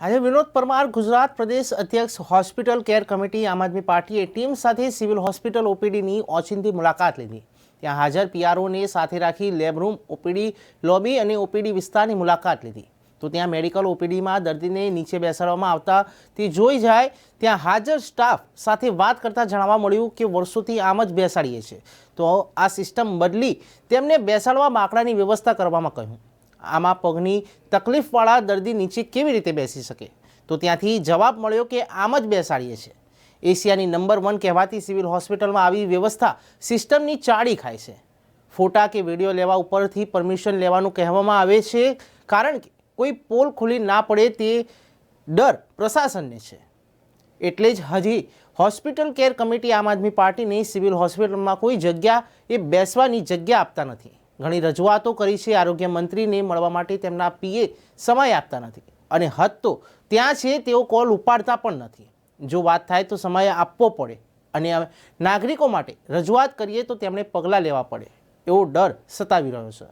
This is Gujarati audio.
આજે વિનોદ પરમાર, ગુજરાત પ્રદેશ અધ્યક્ષ હોસ્પિટલ કેર કમિટી, આમ આદમી પાર્ટીએ ટીમ સાથે સિવિલ હોસ્પિટલ ઓપીડીની ઓચિંતી મુલાકાત લીધી. ત્યાં હાજર પીઆરઓને સાથે રાખી લેબરૂમ ઓપીડી લોબી અને ઓપીડી વિસ્તારની મુલાકાત લીધી. તો ત્યાં મેડિકલ ઓપીડીમાં દર્દીને નીચે બેસાડવામાં આવતા તે જોઈ જાય, ત્યાં હાજર સ્ટાફ સાથે વાત કરતાં જાણવા મળ્યું કે વર્ષોથી આમ જ બેસાડીએ છીએ. તો આ સિસ્ટમ બદલી તેમને બેસાડવા બાકડાની વ્યવસ્થા કરવામાં કહ્યું. આમાં પગની તકલીફવાળા દર્દી નીચે કેવી રીતે બેસી શકે? તો ત્યાંથી જવાબ મળ્યો કે આમ જ બેસાડીએ છીએ. એશિયાની નંબર વન કહેવાતી સિવિલ હોસ્પિટલમાં આવી વ્યવસ્થા સિસ્ટમની ચાળી ખાય છે. ફોટા કે વીડિયો લેવા ઉપરથી પરમિશન લેવાનું કહેવામાં આવે છે કારણ કે કોઈ પોલ ખુલી ના પડે તે ડર પ્રશાસનને છે. એટલે જ હજી હોસ્પિટલ કેર કમિટી આમ આદમી પાર્ટીની સિવિલ હોસ્પિટલમાં કોઈ જગ્યા એ બેસવાની જગ્યા આપતા નથી. ઘણી રજૂઆતો કરી છે. આરોગ્ય મંત્રીને મળવા માટે તેમના પીએ સમય આપતા નથી અને હદ તો ત્યાં છે તેઓ કોલ ઉપાડતા પણ નથી. જો વાત થાય તો સમય આપવો પડે અને નાગરિકો માટે રજૂઆત કરીએ તો તેમણે પગલાં લેવા પડે એવો ડર સતાવી રહ્યો છે.